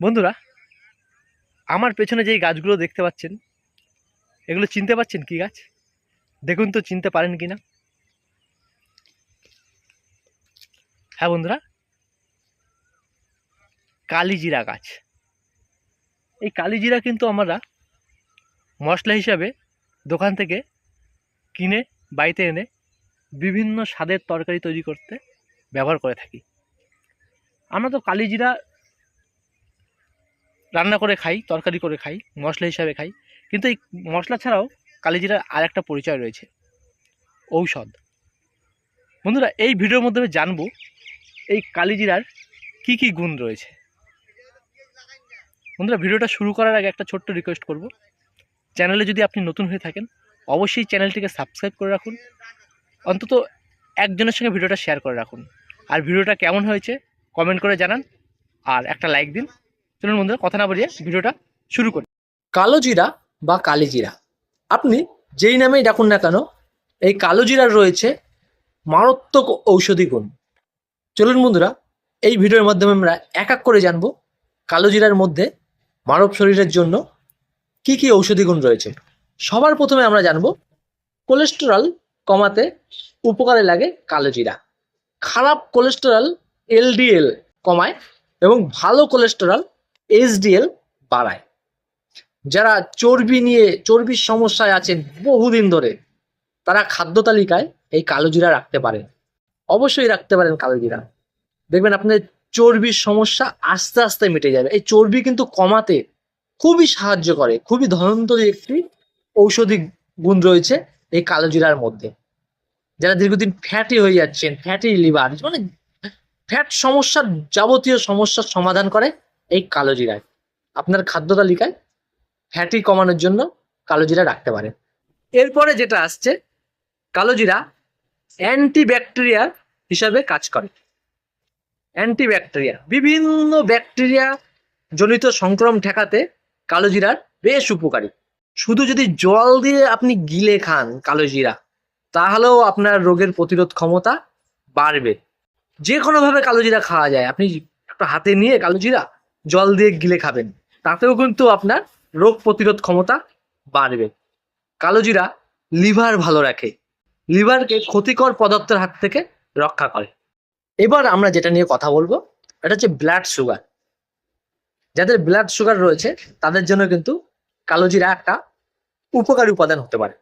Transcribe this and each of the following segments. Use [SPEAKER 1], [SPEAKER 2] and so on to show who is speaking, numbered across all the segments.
[SPEAKER 1] বন্ধুরা, আমার পেছনে যেই গাছগুলো দেখতে পাচ্ছেন, এগুলো চিনতে পারছেন কি গাছ? দেখুন তো, চিনতে পারেন কি না? হ্যাঁ বন্ধুরা, কালিজিরা গাছ। এই কালিজিরা কিন্তু আমরা মশলা হিসাবে দোকান থেকে কিনে, বাড়িতে এনে বিভিন্ন স্বাদের তরকারি তৈরি করতে ব্যবহার করে থাকি। আমরা তো কালিজিরা রান্না করে খাই, তরকারি করে খাই, মশলা হিসাবে খাই। কিন্তু এই মশলা ছাড়াও কালিজিরার আর একটা পরিচয় রয়েছে। ঔষধ। বন্ধুরা, এই ভিডিওর মাধ্যমে জানব এই কালিজিরার কি কি গুণ রয়েছে। বন্ধুরা, ভিডিওটা শুরু করার আগে একটা ছোট্ট রিকোয়েস্ট করব। চ্যানেলে যদি আপনি নতুন হয়ে থাকেন, অবশ্যই চ্যানেলটিকে সাবস্ক্রাইব করে রাখুন। অন্তত একজনের সঙ্গে ভিডিওটা শেয়ার করে রাখুন। আর ভিডিওটা কেমন হয়েছে কমেন্ট করে জানান। আর একটা লাইক দিন। চলুন বন্ধুরা, কথা না বাড়িয়ে ভিডিওটা শুরু করি।
[SPEAKER 2] কালো জিরা বা কালি জিরা। আপনি যেই নামেই ডাকুন না কেন, এই কালো জিরার রয়েছে মারাত্মক ঔষধি গুণ। চলুন বন্ধুরা, এই ভিডিওর মাধ্যমে আমরা এক এক করে জানব কালো জিরার মধ্যে মানব শরীরের জন্য কি কি ঔষধি গুণ রয়েছে। সবার প্রথমে আমরা জানব, কোলেস্টেরল কমাতে উপকারে লাগে কালো জিরা। খারাপ কোলেস্টেরল এলডিএল কমায় এবং ভালো কোলেস্টেরল এইচডিএল বাড়ায়। যারা চর্বি নিয়ে, চর্বির সমস্যায় আছেন বহুদিন ধরে, তারা খাদ্য তালিকায় এই কালো জিরা রাখতে পারেন। অবশ্যই রাখতে পারেন কালো জিরা। দেখবেন আপনার চর্বির সমস্যা আস্তে আস্তে মিটে যাবে। এই চর্বি কিন্তু কমাতে খুবই সাহায্য করে। খুবই ধনন্তরী একটি ঔষধি গুণ রয়েছে এই কালো জিরার মধ্যে। যারা দীর্ঘদিন ফ্যাটি হয়ে যাচ্ছেন, ফ্যাটি লিভার মানে ফ্যাট সমস্যার যাবতীয় সমস্যার সমাধান করে এই কালো জিরায়। আপনার খাদ্য তালিকায় ফ্যাটি কমানোর জন্য কালো জিরা রাখতে পারেন। এরপরে যেটা আসছে, কালো জিরা অ্যান্টিব্যাকটেরিয়া হিসাবে কাজ করে। অ্যান্টিব্যাকটেরিয়া বিভিন্ন ব্যাকটেরিয়া জনিত সংক্রমণ ঠেকাতে কালো জিরার বেশ উপকারী। শুধু যদি জল দিয়ে আপনি গিলে খান কালো জিরা, তাহলেও আপনার রোগের প্রতিরোধ ক্ষমতা বাড়বে। যে কোনোভাবে কালো জিরা খাওয়া যায়। আপনি একটা হাতে নিয়ে কালো জিরা জল দিয়ে গিলে খাবেন। তাতেও কিন্তু আপনার রোগ প্রতিরোধ ক্ষমতা বাড়বে। কালো জিরা লিভার ভালো রাখে। লিভারকে ক্ষতিকর পদার্থের হাত থেকে রক্ষা করে। এবার আমরা যেটা নিয়ে কথা বলব, এটা হচ্ছে ব্লাড সুগার যাদের ব্লাড সুগার রয়েছে, তাদের জন্য কিন্তু কালো জিরা একটা উপকারী উপাদান হতে পারে।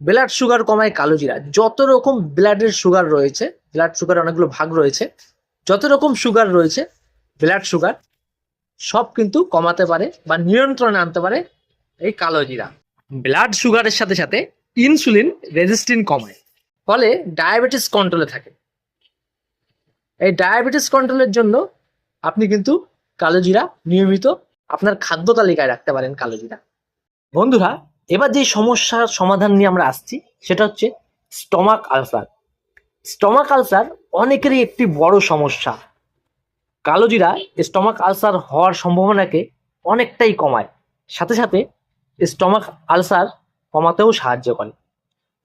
[SPEAKER 2] ব্লাড সুগার কমায় কালো জিরা যত রকম ব্লাডের সুগার রয়েছে ব্লাড সুগার অনেকগুলো ভাগ রয়েছে, যত রকম সুগার রয়েছে ব্লাড সুগার, সব কিন্তু কমাতে পারে বা নিয়ন্ত্রণে আনতে পারে এই কালো জিরা ব্লাড সুগারের সাথে সাথে ইনসুলিন রেজিস্টিন কমায়, ফলে ডায়াবেটিস কন্ট্রোলে থাকে। এই ডায়াবেটিস কন্ট্রোলের জন্য আপনি কিন্তু কালো জিরা নিয়মিত আপনার খাদ্য তালিকায় রাখতে পারেন কালো জিরা বন্ধুরা, এবার যে সমস্যার সমাধান নিয়ে আমরা আসছি, সেটা হচ্ছে স্টমাক আলসার। স্টমাক আলসার অনেকেরই একটি বড় সমস্যা। কালো জিরা স্টমাক আলসার হওয়ার সম্ভাবনাকে অনেকটাই কমায়। সাথে সাথে স্টমাক আলসার কমাতেও সাহায্য করে।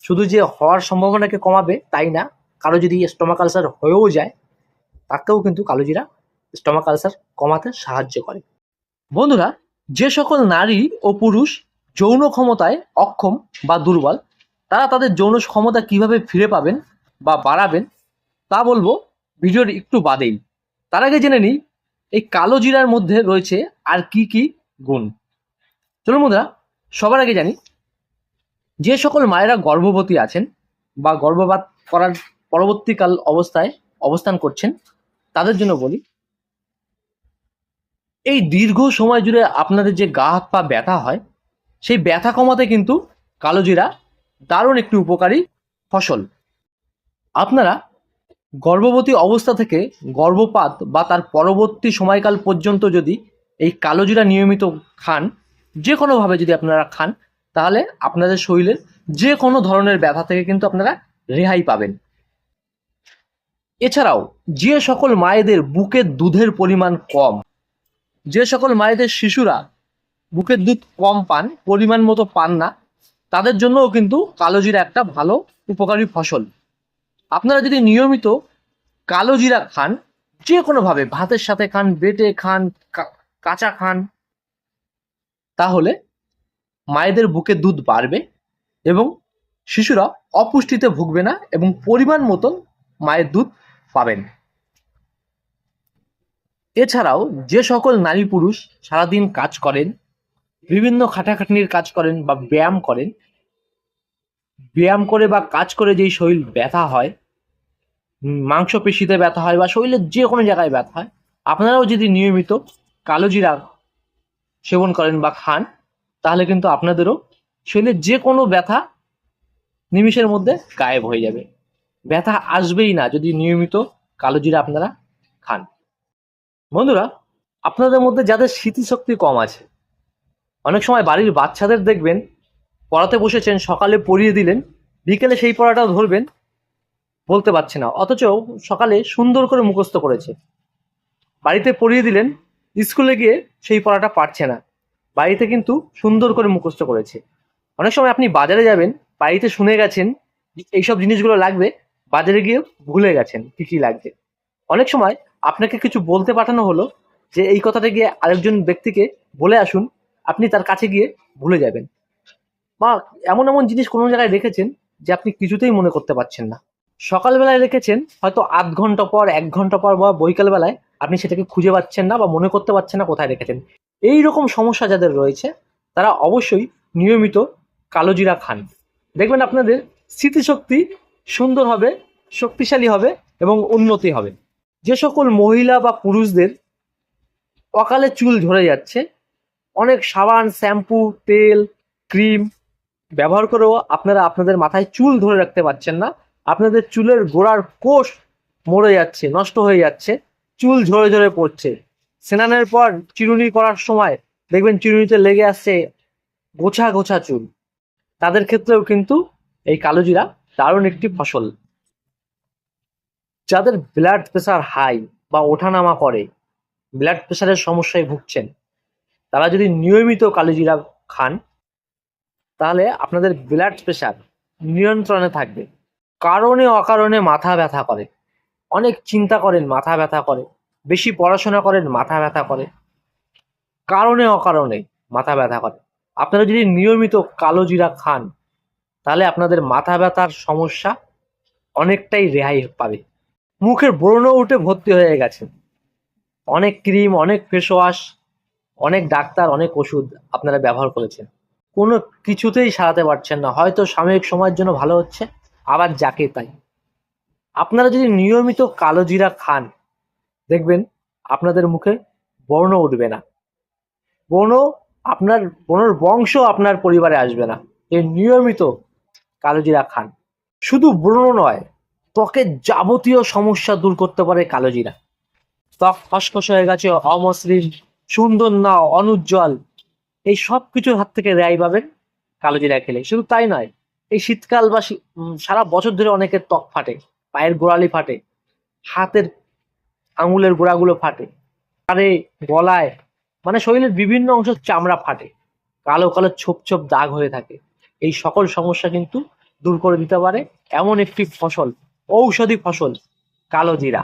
[SPEAKER 2] শুধু যে হওয়ার সম্ভাবনাকে কমাবে তাই না, কারও যদি স্টমাক আলসার হয়েও যায়, তাকেও কিন্তু কালোজিরা স্টমাক আলসার কমাতে সাহায্য করে। বন্ধুরা, যে সকল নারী ও পুরুষ যৌন ক্ষমতায় অক্ষম বা দুর্বল, তারা তাদের যৌন ক্ষমতা কীভাবে ফিরে পাবেন বা বাড়াবেন, তা বলব ভিডিওর একটু বাদেই। তার আগে জেনে নিই, এই কালো জিরার মধ্যে রয়েছে আর কি কি গুণ? চলুন বন্ধুরা, সবার আগে জানি, যে সকল মায়েরা গর্ভবতী আছেন বা গর্ভপাত করার পরবর্তীকাল অবস্থায় অবস্থান করছেন, তাদের জন্য বলি, এই দীর্ঘ সময় জুড়ে আপনাদের যে গা হাত পা ব্যথা হয়, সেই ব্যথা কমাতে কিন্তু কালো জিরা দারুণ একটি উপকারী ফসল। আপনারা গর্ভবতী অবস্থা থেকে গর্ভপাত বা তার পরবর্তী সময়কাল পর্যন্ত যদি এই কালোজিরা নিয়মিত খান যে কোনোভাবে যদি আপনারা খান, তাহলে আপনাদের শরীরের যে কোনো ধরনের ব্যথা থেকে কিন্তু আপনারা রেহাই পাবেন। এছাড়াও, যে সকল মায়েদের বুকের দুধের পরিমাণ কম, যে সকল মায়েদের শিশুরা বুকের দুধ কম পান, পরিমাণ মতো পান না, তাদের জন্যও কিন্তু কালোজিরা একটা ভালো উপকারী ফসল। আপনারা যদি নিয়মিত কালো জিরা খান যে কোনোভাবে ভাতের সাথে খান, বেটে খান কাঁচা খান, তাহলে মায়েদের বুকে দুধ বাড়বে এবং শিশুরা অপুষ্টিতে ভুগবে না এবং পরিমাণ মতন মায়ের দুধ পাবেন। এছাড়াও যে সকল নারী পুরুষ সারাদিন কাজ করেন, বিভিন্ন খাটাখাটনির কাজ করেন বা ব্যায়াম করেন, ব্যায়াম করে বা কাজ করে যেই শরীর ব্যথা হয় মাংসপেশিতে ব্যথা হয় বা শরীরের যে কোনো জায়গায় ব্যথা হয়, আপনারাও যদি নিয়মিত কালো জিরা সেবন করেন বা খান, তাহলে কিন্তু আপনাদেরও শরীরের যে কোনো ব্যথা নিমিষের মধ্যে গায়েব হয়ে যাবে। ব্যথা আসবেই না যদি নিয়মিত কালো জিরা আপনারা খান। বন্ধুরা, আপনাদের মধ্যে যাদের স্মৃতিশক্তি কম আছে, অনেক সময় বাড়ির বাচ্চাদের দেখবেন, পড়াতে বসেছেন, সকালে পড়িয়ে দিলেন, বিকেলে সেই পড়াটাও ধরবেন বলতে পারছে না। অথচ সকালে সুন্দর করে মুখস্থ করেছে। বাড়িতে পড়িয়ে দিলেন, স্কুলে গিয়ে সেই পড়াটা পারছে না। বাড়িতে কিন্তু সুন্দর করে মুখস্থ করেছে। অনেক সময় আপনি বাজারে যাবেন, বাড়িতে শুনে গেছেন এইসব জিনিসগুলো লাগবে, বাজারে গিয়ে ভুলে গেছেন কি কি লাগবে। অনেক সময় আপনাকে কিছু বলতে পাঠানো হলো যে এই কথাটা গিয়ে আরেকজন ব্যক্তিকে বলে আসুন, আপনি তার কাছে গিয়ে ভুলে যাবেন। বা এমন এমন জিনিস কোনো জায়গায় রেখেছেন যে আপনি কিছুতেই মনে করতে পারছেন না? সকালবেলায় রেখেছেন হয়তো আধ ঘণ্টা পর, এক ঘণ্টা পর বা বৈকাল বেলায় আপনি সেটাকে খুঁজে পাচ্ছেন না বা মনে করতে পারছেন না কোথায় রেখেছেন। এই রকম সমস্যা যাদের রয়েছে, তারা অবশ্যই নিয়মিত কালোজিরা খান। দেখবেন আপনাদের স্মৃতিশক্তি সুন্দর হবে, শক্তিশালী হবে এবং উন্নতি হবে। যে সকল মহিলা বা পুরুষদের অকালে চুল ঝরে যাচ্ছে, অনেক সাবান, শ্যাম্পু, তেল, ক্রিম ব্যবহার করেও আপনারা আপনাদের মাথায় চুল ধরে রাখতে পারছেন না আপনাদের চুলের গোড়ার কোষ মরে যাচ্ছে, নষ্ট হয়ে যাচ্ছে, চুল ঝরে ঝরে পড়ছে। স্নানের পর চিরুনি করার সময় দেখবেন চিরুনিতে লেগে আসছে গোছা গোছা চুল। তাদের ক্ষেত্রেও কিন্তু এই কালোজিরা দারুণ একটি ফসল। যাদের ব্লাড প্রেশার হাই বা ওঠানামা করে ব্লাড প্রেশারের সমস্যায় ভুগছেন, তারা যদি নিয়মিত কালোজিরা খান, তাহলে আপনাদের ব্লাড প্রেশার নিয়ন্ত্রণে থাকবে। কারণে অকারণে মাথা ব্যথা করে। অনেক চিন্তা করেন, মাথা ব্যথা করে। বেশি পড়াশোনা করেন, মাথা ব্যথা করে। কারণে অকারণে মাথা ব্যথা করে। আপনারা যদি নিয়মিত কালো জিরা খান, তাহলে আপনাদের মাথা ব্যথার সমস্যা অনেকটাই রেহাই পাবে। মুখের ব্রণ উঠে ভর্তি হয়ে গেছে। অনেক ক্রিম, অনেক ফেস ওয়াশ অনেক ডাক্তার, অনেক ওষুধ আপনারা ব্যবহার করেছেন। কোনো কিছুতেই সারাতে পারছেন না। হয়তো সাময়িক সময়ের জন্য ভালো হচ্ছে। আবার যাকে তাই। আপনারা যদি নিয়মিত কালো জিরা খান, দেখবেন আপনাদের মুখে বর্ণ উঠবে না। বর্ণ আপনার, বর্ণর বংশ আপনার পরিবারে আসবে না। এই নিয়মিত কালো জিরা খান। শুধু ব্রণ নয় ত্বকের যাবতীয় সমস্যা দূর করতে পারে কালো জিরা। ত্বক খসখস হয়ে গেছে, অমসৃণ, সুন্দর না, অনুজ্জ্বল। এই সব কিছুর হাত থেকে রেহাই পাবেন কালো জিরা খেলে। শুধু তাই নয় এই শীতকাল বা সারা বছর ধরে অনেকের ত্বক ফাটে, পায়ের গোড়ালি ফাটে, হাতের আঙুলের গোড়াগুলো ফাটে আরে গলায় মানে শরীরের বিভিন্ন অংশ চামড়া ফাটে, কালো কালো ছোপ ছোপ দাগ হয়ে থাকে। এই সকল সমস্যা কিন্তু দূর করে দিতে পারে এমন একটি ফসল, ঔষধি ফসল, কালো জিরা।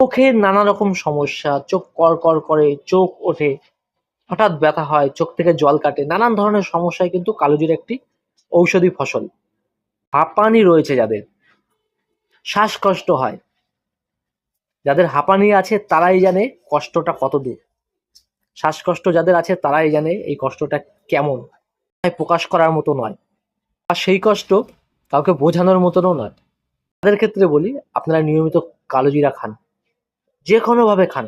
[SPEAKER 2] চোখের নানা রকম সমস্যা, চোখ কর কর, চোখ ওঠে, হঠাৎ ব্যথা হয়, চোখ থেকে জল কাটে, নানান ধরনের সমস্যায় কিন্তু কালোজির একটি ঔষধি ফসল। হাঁপানি রয়েছে যাদের। শ্বাসকষ্ট হয়। যাদের হাঁপানি আছে, তারাই জানে কষ্টটা কত দূর শ্বাসকষ্ট যাদের আছে, তারাই জানে এই কষ্টটা কেমন। প্রকাশ করার মতো নয়। আর সেই কষ্ট কাউকে বোঝানোর মতনও নয়। তাদের ক্ষেত্রে বলি, আপনারা নিয়মিত কালোজিরা খান। যে কোনোভাবে খান।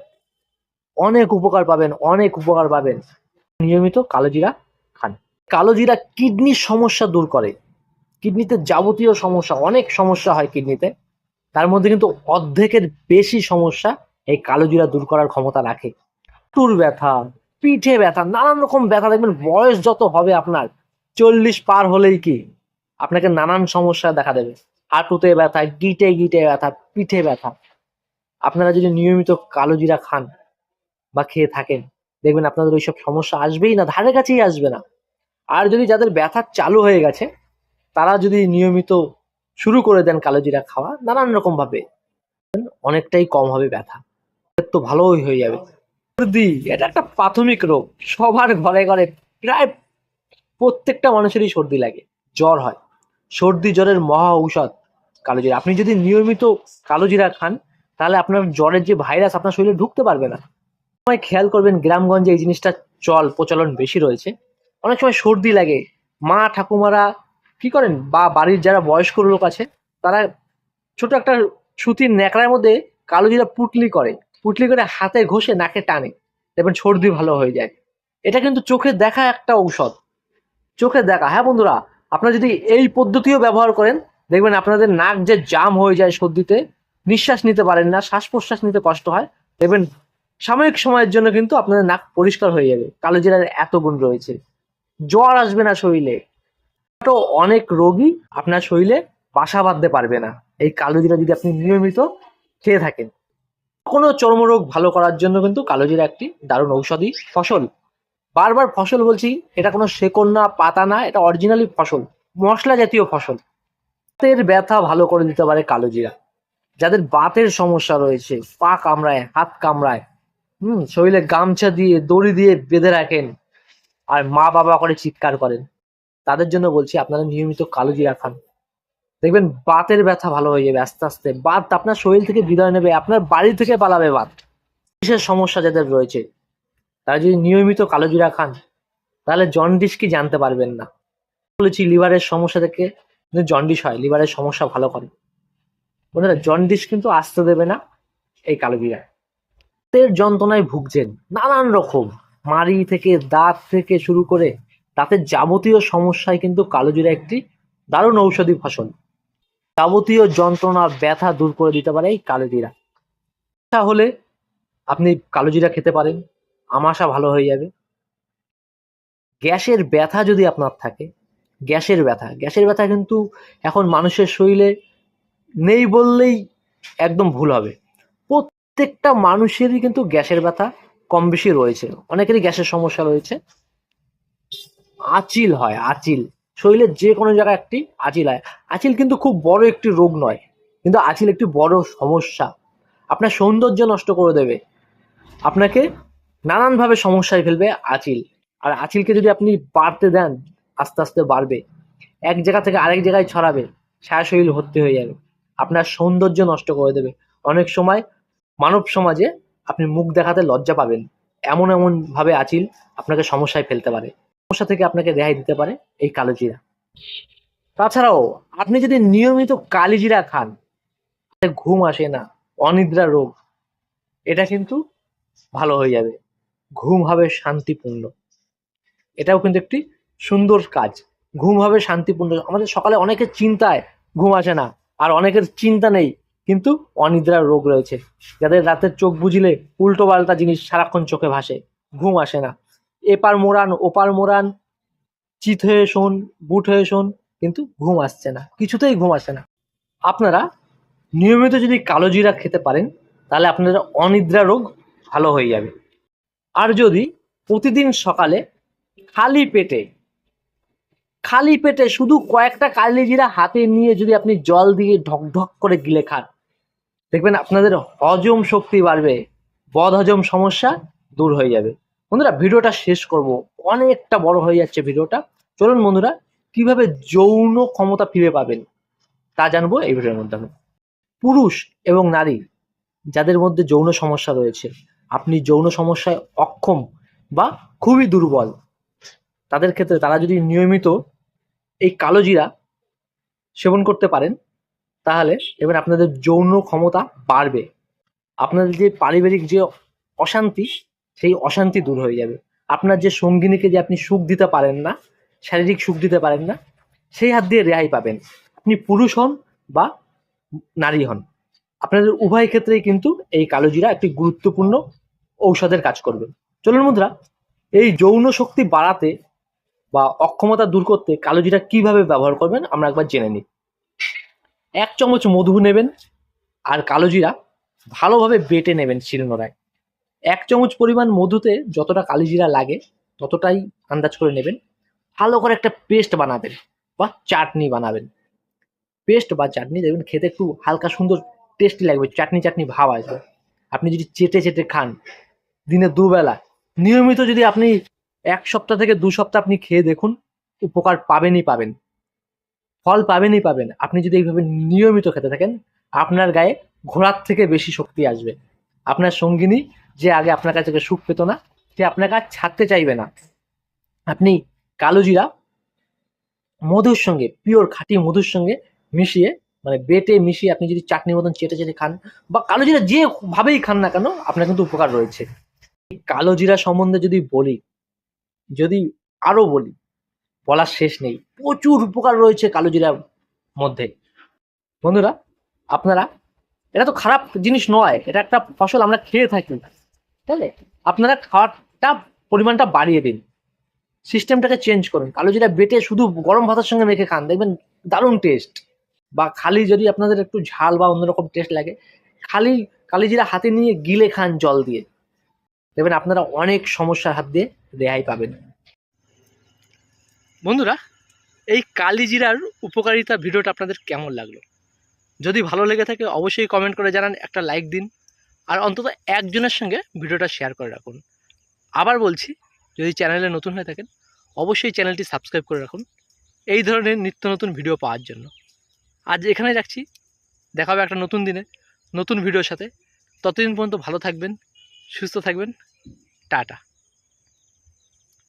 [SPEAKER 2] অনেক উপকার পাবেন, অনেক উপকার পাবেন। নিয়মিত কালো জিরা খান কালো জিরা কিডনির সমস্যা দূর করে। কিডনিতে যাবতীয় সমস্যা, অনেক সমস্যা হয় কিডনিতে। তার মধ্যে কিন্তু অর্ধেকের বেশি সমস্যা এই কালো জিরা দূর করার ক্ষমতা রাখে। টুর ব্যথা, পিঠে ব্যথা, নানান রকম ব্যথা। দেখবেন বয়স যত হবে আপনার, চল্লিশ পার হলেই কি আপনাকে নানান সমস্যা দেখা দেবে। হাঁটুতে ব্যথা, গিটে গিটে ব্যথা, পিঠে ব্যথা। আপনারা যদি নিয়মিত কালো জিরা খান বা খেয়ে থাকেন, দেখবেন আপনাদের ওইসব সমস্যা আসবেই না, ধারে কাছেই আসবে না। আর যদি যাদের ব্যথা চালু হয়ে গেছে, তারা যদি নিয়মিত শুরু করে দেন কালোজিরা খাওয়া, নানান রকম ভাবে, অনেকটাই কম হবে ব্যথা। তো ভালোই হয়ে যাবে। সর্দি এটা একটা প্রাথমিক রোগ। সবার ঘরে ঘরে প্রায় প্রত্যেকটা মানুষেরই সর্দি লাগে। জ্বর হয়। সর্দি জ্বরের মহা ঔষধ কালোজিরা। আপনি যদি নিয়মিত কালোজিরা খান, তাহলে আপনার জ্বরের যে ভাইরাস আপনার শরীরে ঢুকতে পারবে না। সময় খেয়াল করবেন, গ্রামগঞ্জে এই জিনিসটা চল প্রচলন বেশি রয়েছে। অনেক সময় সর্দি লাগে। মা, ঠাকুমারা কি করেন? বা বাড়ির যারা বয়স্ক লোক আছে, তারা ছোট একটা সুতির ন্যাকড়ার মধ্যে কালো জিরা পুটলি করে। পুটলি করে হাতে ঘষে নাকে টানে। দেখবেন সর্দি ভালো হয়ে যায়। এটা কিন্তু চোখে দেখা একটা ঔষধ। চোখে দেখা। হ্যাঁ বন্ধুরা, আপনারা যদি এই পদ্ধতিও ব্যবহার করেন, দেখবেন আপনাদের নাক যে জাম হয়ে যায় সর্দিতে, নিঃশ্বাস নিতে পারেন না শ্বাস প্রশ্বাস নিতে কষ্ট হয়। দেখবেন সাময়িক সময়ের জন্য কিন্তু আপনাদের নাক পরিষ্কার হয়ে যাবে। কালো জিরার এত গুণ রয়েছে। জ্বর আসবে না শরীরে। তো অনেক রোগী আপনার শরীরে বাসা বাঁধতে পারবে না। এই কালো জিরা যদি আপনি নিয়মিত খেয়ে থাকেন। কোনো চর্মরোগ ভালো করার জন্য কিন্তু কালো জিরা একটি দারুণ ঔষধি ফসল। বারবার ফসল বলছি, এটা কোনো শেকড় না, পাতা না, এটা অরিজিনালি ফসল, মশলা জাতীয় ফসল। বাতের ব্যথা ভালো করে দিতে পারে কালো জিরা যাদের বাতের সমস্যা রয়েছে, পা কামড়ায়, হাত কামড়ায়, হুম, শরীরে গামছা দিয়ে, দড়ি দিয়ে বেঁধে রাখেন। আর মা বাবা করে চিৎকার করেন। তাদের জন্য বলছি, আপনারা নিয়মিত কালো জিরা খান। দেখবেন বাতের ব্যথা ভালো হয়ে যাবে আস্তে আস্তে। বাত আপনার শরীর থেকে বিদায় নেবে, আপনার বাড়ি থেকে পালাবে বাত। বিশেষ সমস্যা যাদের রয়েছে? তারা যদি নিয়মিত কালো জিরা খান, তাহলে জন্ডিস কি জানতে পারবেন না। বলেছি, লিভারের সমস্যা থেকে জন্ডিস হয়, লিভারের সমস্যা ভালো করে। বন্ধুরা, জন্ডিস কিন্তু আসতে দেবে না এই কালো জিরা। যন্ত্রণায় ভুগছেন, নানান রকম। মাড়ি থেকে দাঁত থেকে শুরু করে দাঁতের যাবতীয় সমস্যায় কিন্তু কালোজিরা একটি দারুণ ঔষধি ফসল। যাবতীয় যন্ত্রণা, ব্যথা দূর করে দিতে পারে এই কালোজিরা। তাহলে আপনি কালোজিরা খেতে পারেন আমাশা ভালো হয়ে যাবে। গ্যাসের ব্যথা যদি আপনার থাকে, গ্যাসের ব্যথা গ্যাসের ব্যথা কিন্তু এখন মানুষের শরীরে নেই বললেই একদম ভুল হবে। প্রত্যেকটা মানুষেরই কিন্তু গ্যাসের ব্যথা কম বেশি রয়েছে। অনেকেরই গ্যাসের সমস্যা রয়েছে। আচিল হয়, আচিল। শরীরের যে কোনো জায়গায় একটি আচিল হয়। আচিল কিন্তু খুব বড় একটি রোগ নয়, কিন্তু আচিল একটি বড় সমস্যা। আপনার সৌন্দর্য নষ্ট করে দেবে। আপনাকে নানানভাবে সমস্যায় ফেলবে আচিল। আর আচিলকে যদি আপনি বাড়তে দেন, আস্তে আস্তে বাড়বে। এক জায়গা থেকে আরেক জায়গায় ছড়াবে সারা শরীর ভর্তি হয়ে যাবে। আপনার সৌন্দর্য নষ্ট করে দেবে। অনেক সময় মানব সমাজে আপনি মুখ দেখাতে লজ্জা পাবেন। এমন এমন ভাবে আচিল আপনাকে সমস্যায় ফেলতে পারে। সমস্যা থেকে আপনাকে রেহাই দিতে পারে এই কালো জিরা তাছাড়াও আপনি যদি নিয়মিত কালি জিরা খান ঘুম আসে না, অনিদ্রা রোগ, এটা কিন্তু ভালো হয়ে যাবে। ঘুম হবে শান্তিপূর্ণ। এটাও কিন্তু একটি সুন্দর কাজ। ঘুম হবে শান্তিপূর্ণ। আমাদের সকালে অনেকের চিন্তায় ঘুম আসে না, আর অনেকের চিন্তা নেই কিন্তু অনিদ্রার রোগ রয়েছে। যাদের রাতের চোখ বুঝলে উল্টো পাল্টা জিনিস সারাক্ষণ চোখে ভাসে, ঘুম আসে না। এপার মোড়ান, ওপার মোড়ান, চিত হয়ে শোন, বুট হয়ে শোন, কিন্তু ঘুম আসছে না, কিছুতেই ঘুম আসে না। আপনারা নিয়মিত যদি কালো জিরা খেতে পারেন, তাহলে আপনাদের অনিদ্রা রোগ ভালো হয়ে যাবে। আর যদি প্রতিদিন সকালে খালি পেটে খালি পেটে শুধু কয়েকটা কালি জিরা হাতে নিয়ে যদি আপনি জল দিয়ে ঢক ঢক করে গিলে খান দেখবেন আপনাদের হজম শক্তি বাড়বে বদ হজম সমস্যা দূর হয়ে যাবে। বন্ধুরা, ভিডিওটা শেষ করব। অনেকটা বড় হয়ে যাচ্ছে ভিডিওটা। চলুন বন্ধুরা, কীভাবে যৌন ক্ষমতা ফিরে পাবেন তা জানব এই ভিডিওর মাধ্যমে। পুরুষ এবং নারী, যাদের মধ্যে যৌন সমস্যা রয়েছে, আপনি যৌন সমস্যায় অক্ষম বা খুবই দুর্বল, তাদের ক্ষেত্রে তারা যদি নিয়মিত এই কালো জিরা সেবন করতে পারেন তাহলে এবার আপনাদের যৌন ক্ষমতা বাড়বে। আপনাদের যে পারিবারিক যে অশান্তি, সেই অশান্তি দূর হয়ে যাবে। আপনার যে সঙ্গিনীকে যে আপনি সুখ দিতে পারেন না, শারীরিক সুখ দিতে পারেন না, সেই হাত দিয়ে রেহাই পাবেন। আপনি পুরুষ হন বা নারী হন। আপনাদের উভয় ক্ষেত্রেই কিন্তু এই কালোজিরা একটি গুরুত্বপূর্ণ ঔষধের কাজ করবে। চলুন মুদ্রা এই যৌন শক্তি বাড়াতে বা অক্ষমতা দূর করতে কালোজিরা কীভাবে ব্যবহার করবেন, আমরা একবার জেনে নিই। এক চামচ মধু নেবেন আর কালোজিরা ভালোভাবে বেটে নেবেন শিলনোড়ায়। এক চামচ পরিমাণ মধুতে যতটা কালিজিরা লাগে ততটাই আন্দাজ করে নেবেন। ভালো করে একটা পেস্ট বানাবেন বা চাটনি বানাবেন। পেস্ট বা চাটনি, দেখবেন খেতে একটু হালকা সুন্দর টেস্টি লাগবে, চাটনি চাটনি ভাব আসবে। আপনি যদি চেটে চেটে খান দিনে দুবেলা, নিয়মিত যদি আপনি এক সপ্তাহ থেকে দু সপ্তাহ আপনি খেয়ে দেখুন, উপকার পাবেনই পাবেন। ফল পাবেনই পাবেন। আপনি যদি এইভাবে নিয়মিত খেতে থাকেন, আপনার গায়ে ঘোড়ার থেকে বেশি শক্তি আসবে। আপনার সঙ্গিনী যে আগে আপনার কাছ থেকে সুখ পেত না, সে আপনার কাছে ছাড়তে চাইবে না। আপনি কালো জিরা মধুর সঙ্গে পিওর খাঁটি মধুর সঙ্গে মিশিয়ে মানে বেটে মিশিয়ে আপনি যদি চাটনির মতন চেটে চেটে খান বা কালো জিরা যে ভাবেই খান না কেন, আপনার কিন্তু উপকার রয়েছে। কালো জিরা সম্বন্ধে যদি বলি, যদি আরও বলি বলার শেষ নেই। প্রচুর উপকার রয়েছে কালো জিরার মধ্যে। বন্ধুরা, আপনারা, এটা তো খারাপ জিনিস নয়, এটা একটা ফসল আমরা খেয়ে থাকি। আছে? আপনারা খাওয়ারটা পরিমাণটা বাড়িয়ে দিন। সিস্টেমটাকে চেঞ্জ করুন। কালো জিরা বেটে শুধু গরম ভাতের সঙ্গে মেখে খান, দেখবেন দারুণ টেস্ট। বা খালি যদি আপনাদের একটু ঝাল বা অন্যরকম টেস্ট লাগে, খালি কালি জিরা হাতে নিয়ে গিলে খান জল দিয়ে। দেখবেন আপনারা অনেক সমস্যার হাত দিয়ে রেহাই পাবেন।
[SPEAKER 1] বন্ধুরা, এই কালিজিরার উপকারিতা ভিডিওটা আপনাদের কেমন লাগল? যদি ভালো লেগে থাকে, অবশ্যই কমেন্ট করে জানান, একটা লাইক দিন, আর অন্তত একজনের সঙ্গে ভিডিওটা শেয়ার করে রাখুন। আবার বলছি, যদি চ্যানেলে নতুন হয়ে থাকেন, অবশ্যই চ্যানেলটি সাবস্ক্রাইব করে রাখুন, এই ধরনের নিত্য নতুন ভিডিও পাওয়ার জন্য। আজ এখানে রাখছি, দেখা হবে একটা নতুন দিনে, নতুন ভিডিওর সাথে। ততদিন পর্যন্ত ভালো থাকবেন, সুস্থ থাকবেন, টাটা।